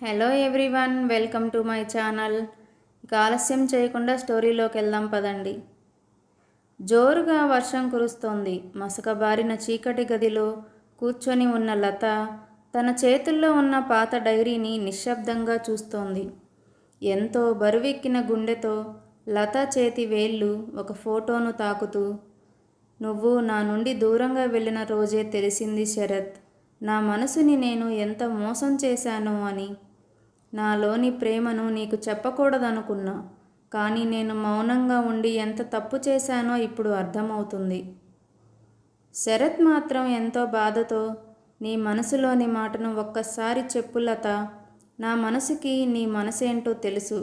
Hello everyone welcome to my channel ఇక ఆలస్యం చేయకుండా స్టోరీలోకి వెళ్దాం పదండి. జోరుగా వర్షం కురుస్తోంది. మసకబారిన చీకటి గదిలో కూర్చొని ఉన్న లత తన చేతుల్లో ఉన్న పాత డైరీని నిశ్శబ్దంగా చూస్తోంది. ఎంతో బరువెక్కిన గుండెతో లత చేతి వేళ్ళు ఒక ఫోటోను తాకుతూ నువ్వు నా నుండి దూరంగా వెళ్ళిన రోజే తెలిసింది శరత్. నా మనసుని నేను ఎంత మోసం చేశానో అని. నాలోని ప్రేమను నీకు చెప్పకూడదనుకున్నా కానీ నేను మౌనంగా ఉండి ఎంత తప్పు చేశానో ఇప్పుడు అర్థమవుతుంది. శరత్ మాత్రం ఎంతో బాధతో నీ మనసులోని మాటను ఒక్కసారి చెప్పు లత నా మనసుకి నీ మనసేంటో తెలుసు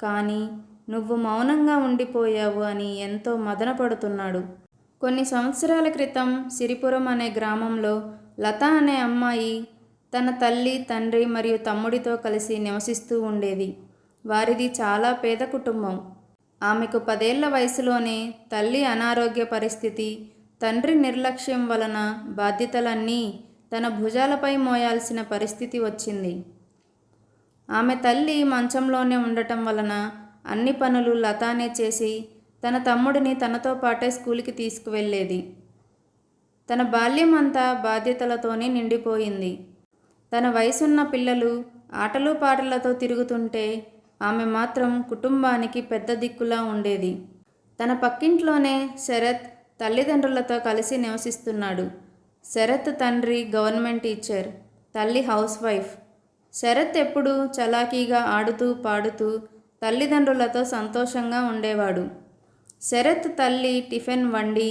కానీ నువ్వు మౌనంగా ఉండిపోయావు అని ఎంతో మదనపడుతున్నాడు కొన్ని సంవత్సరాల క్రితం సిరిపురం అనే గ్రామంలో లత అనే అమ్మాయి తన తల్లి తండ్రి మరియు తమ్ముడితో కలిసి నివసిస్తూ ఉండేది. వారిది చాలా పేద కుటుంబం. ఆమెకు పదేళ్ళ వయసులోనే తల్లి అనారోగ్య పరిస్థితి తండ్రి నిర్లక్ష్యం వలన బాధ్యతలన్నీ తన భుజాలపై మోయాల్సిన పరిస్థితి వచ్చింది. ఆమె తల్లి మంచంలోనే ఉండటం వలన అన్ని పనులు లతానే చేసి తన తమ్ముడిని తనతో పాటే స్కూల్కి తీసుకువెళ్ళేది. తన బాల్యం అంతా బాధ్యతలతోనే నిండిపోయింది. తన వయసున్న పిల్లలు ఆటలు పాటలతో తిరుగుతుంటే ఆమె మాత్రం కుటుంబానికి పెద్ద దిక్కులా ఉండేది. తన పక్కింట్లోనే శరత్ తల్లిదండ్రులతో కలిసి నివసిస్తున్నాడు. శరత్ తండ్రి గవర్నమెంట్ టీచర్ తల్లి హౌస్ వైఫ్. శరత్ ఎప్పుడూ చలాకీగా ఆడుతూ పాడుతూ తల్లిదండ్రులతో సంతోషంగా ఉండేవాడు. శరత్ తల్లి టిఫిన్ వండి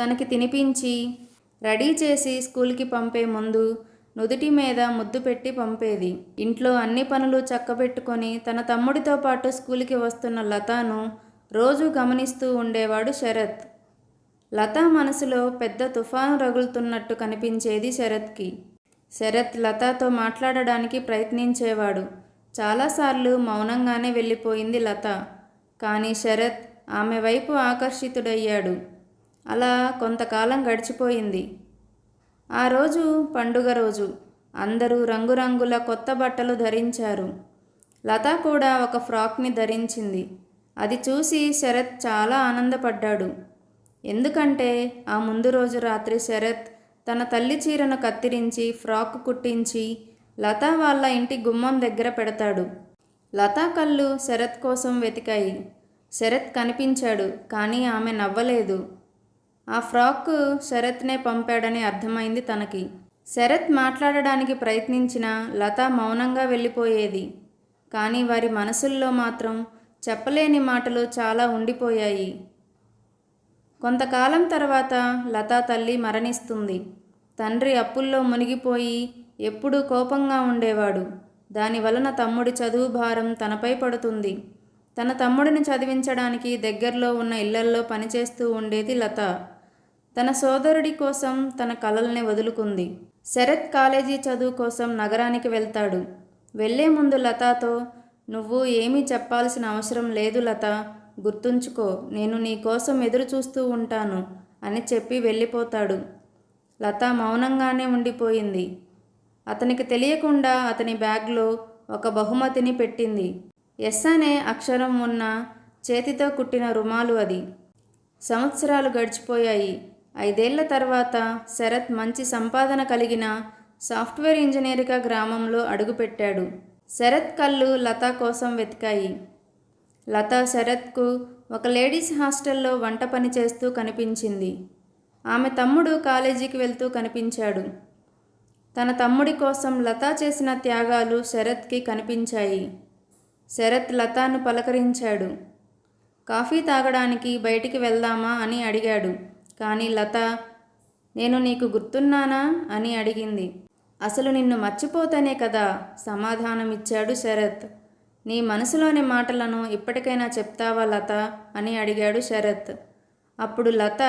తనకి తినిపించి రెడీ చేసి స్కూల్కి పంపే ముందు నుదుటి మీద ముద్దు పెట్టి పంపేది. ఇంట్లో అన్ని పనులు చక్కబెట్టుకొని తన తమ్ముడితో పాటు స్కూల్కి వస్తున్న లతాను రోజు గమనిస్తూ ఉండేవాడు శరత్. లత మనసులో పెద్ద తుఫాను రగులుతున్నట్టు కనిపించేది శరత్కి. శరత్ లతతో మాట్లాడడానికి ప్రయత్నించేవాడు. చాలాసార్లు మౌనంగానే వెళ్ళిపోయింది లత. కానీ శరత్ ఆమె వైపు ఆకర్షితుడయ్యాడు. అలా కొంతకాలం గడిచిపోయింది. ఆ రోజు పండుగ రోజు అందరూ రంగురంగుల కొత్త బట్టలు ధరించారు. లత కూడా ఒక ఫ్రాక్ని ధరించింది. అది చూసి శరత్ చాలా ఆనందపడ్డాడు. ఎందుకంటే ఆ ముందు రోజు రాత్రి శరత్ తన తల్లి చీరను కత్తిరించి ఫ్రాక్ కుట్టించి లత వాళ్ళ ఇంటి గుమ్మం దగ్గర పెడతాడు. లతా కళ్ళు శరత్ కోసం వెతికాయి. శరత్ కనిపించాడు కానీ ఆమె నవ్వలేదు. ఆ ఫ్రాక్ శరత్నే పంపాడని అర్థమైంది తనకి. శరత్ మాట్లాడడానికి ప్రయత్నించిన లత మౌనంగా వెళ్ళిపోయేది. కానీ వారి మనసుల్లో మాత్రం చెప్పలేని మాటలు చాలా ఉండిపోయాయి. కొంతకాలం తర్వాత లత తల్లి మరణిస్తుంది. తండ్రి అప్పుల్లో మునిగిపోయి ఎప్పుడూ కోపంగా ఉండేవాడు. దాని వలన తమ్ముడి చదువు భారం తనపై పడుతుంది. తన తమ్ముడిని చదివించడానికి దగ్గరలో ఉన్న ఇళ్ళల్లో పనిచేస్తూ ఉండేది లత. తన సోదరుడి కోసం తన కలల్ని వదులుకుంది. శరత్ కాలేజీ చదువు కోసం నగరానికి వెళ్తాడు. వెళ్ళే ముందు లతాతో నువ్వు ఏమీ చెప్పాల్సిన అవసరం లేదు లత. గుర్తుంచుకో నేను నీ కోసం ఎదురు చూస్తూ ఉంటాను అని చెప్పి వెళ్ళిపోతాడు. లత మౌనంగానే ఉండిపోయింది. అతనికి తెలియకుండా అతని బ్యాగ్లో ఒక బహుమతిని పెట్టింది. ఎస్ అనే అక్షరం ఉన్న చేతితో కుట్టిన రుమాలు అది. సంవత్సరాలు గడిచిపోయాయి. ఐదేళ్ళ తర్వాత శరత్ మంచి సంపాదన కలిగిన సాఫ్ట్వేర్ ఇంజనీర్గా గ్రామంలో అడుగుపెట్టాడు. శరత్ కళ్ళు లత కోసం వెతికాయి. లత శరత్కు ఒక లేడీస్ హాస్టల్లో వంట పని చేస్తూ కనిపించింది. ఆమె తమ్ముడు కాలేజీకి వెళ్తూ కనిపించాడు. తన తమ్ముడి కోసం లత చేసిన త్యాగాలు శరత్కి కనిపించాయి. శరత్ లతాను పలకరించాడు. కాఫీ తాగడానికి బయటికి వెళ్దామా? అని అడిగాడు. కానీ లత నేను నీకు గుర్తున్నానా? అని అడిగింది. అసలు నిన్ను మర్చిపోతానే కదా? సమాధానమిచ్చాడు శరత్. నీ మనసులోని మాటలను ఇప్పటికైనా చెప్తావా లత? అని అడిగాడు శరత్. అప్పుడు లత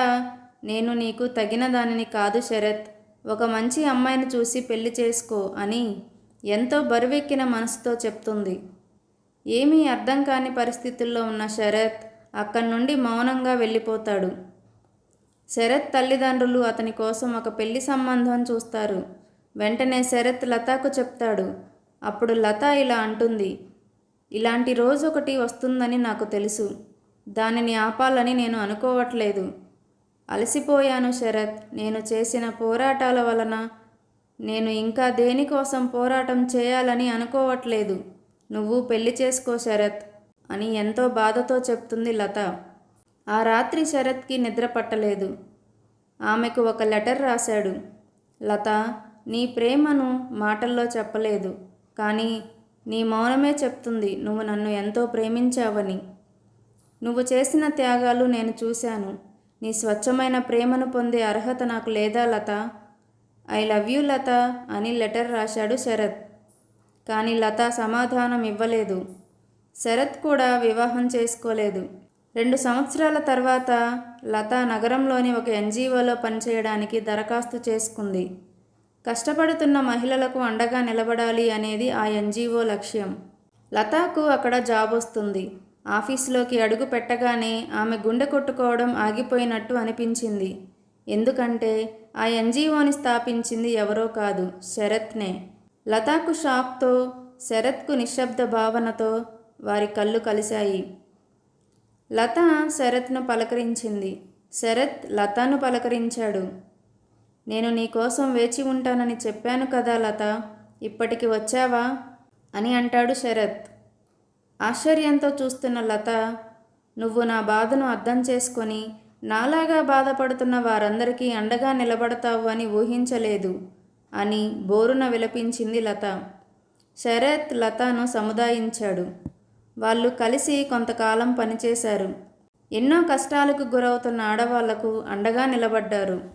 నేను నీకు తగిన దానిని కాదు శరత్. ఒక మంచి అమ్మాయిని చూసి పెళ్ళి చేసుకో అని ఎంతో బరువెక్కిన మనసుతో చెప్తుంది. ఏమీ అర్థం కాని పరిస్థితుల్లో ఉన్న శరత్ అక్కడి నుండి మౌనంగా వెళ్ళిపోతాడు. శరత్ తల్లిదండ్రులు అతని కోసం ఒక పెళ్ళి సంబంధం చూస్తారు. వెంటనే శరత్ లతాకు చెప్తాడు. అప్పుడు లత ఇలా అంటుంది. ఇలాంటి రోజు ఒకటి వస్తుందని నాకు తెలుసు. దానిని ఆపాలని నేను అనుకోవట్లేదు. అలసిపోయాను శరత్. నేను చేసిన పోరాటాల వలన నేను ఇంకా దేనికోసం పోరాటం చేయాలని అనుకోవట్లేదు. నువ్వు పెళ్ళి చేసుకో శరత్ అని ఎంతో బాధతో చెప్తుంది లత. ఆ రాత్రి శరత్కి నిద్ర పట్టలేదు. ఆమెకు ఒక లెటర్ రాశాడు. లత నీ ప్రేమను మాటల్లో చెప్పలేదు కానీ నీ మౌనమే చెప్తుంది నువ్వు నన్ను ఎంతో ప్రేమించావని. నువ్వు చేసిన త్యాగాలు నేను చూశాను. నీ స్వచ్ఛమైన ప్రేమను పొందే అర్హత నాకు లేదా Latha? I love you Latha అని లెటర్ రాశాడు శరత్. కానీ లత సమాధానం ఇవ్వలేదు. శరత్ కూడా వివాహం చేసుకోలేదు. రెండు సంవత్సరాల తర్వాత లత నగరంలోని ఒక ఎన్జిఓలో పనిచేయడానికి దరఖాస్తు చేసుకుంది. కష్టపడుతున్న మహిళలకు అండగా నిలబడాలి అనేది ఆ ఎన్జిఓ లక్ష్యం. లతాకు అక్కడ జాబ్ వస్తుంది. ఆఫీసులోకి అడుగు పెట్టగానే ఆమె గుండె కొట్టుకోవడం ఆగిపోయినట్టు అనిపించింది. ఎందుకంటే ఆ ఎన్జిఓని స్థాపించింది ఎవరో కాదు శరత్నే. లతాకు షాక్తో శరత్కు నిశ్శబ్ద భావనతో వారి కళ్ళు కలిశాయి. లత శరత్ను పలకరించింది. శరత్ లతను పలకరించాడు. నేను నీకోసం వేచి ఉంటానని చెప్పాను కదా లత ఇప్పటికి వచ్చావా? అని అంటాడు శరత్. ఆశ్చర్యంతో చూస్తున్న లత నువ్వు నా బాధను అర్థం చేసుకొని నాలాగా బాధపడుతున్న వారందరికీ అండగా నిలబడతావు అని ఊహించలేదు. అని బోరున విలపించింది లత. శరత్ లతను సముదాయించాడు. వాళ్ళు కలిసి కొంతకాలం పనిచేశారు. ఎన్నో కష్టాలకు గురవుతున్న ఆడవాళ్ళకు అండగా నిలబడ్డారు.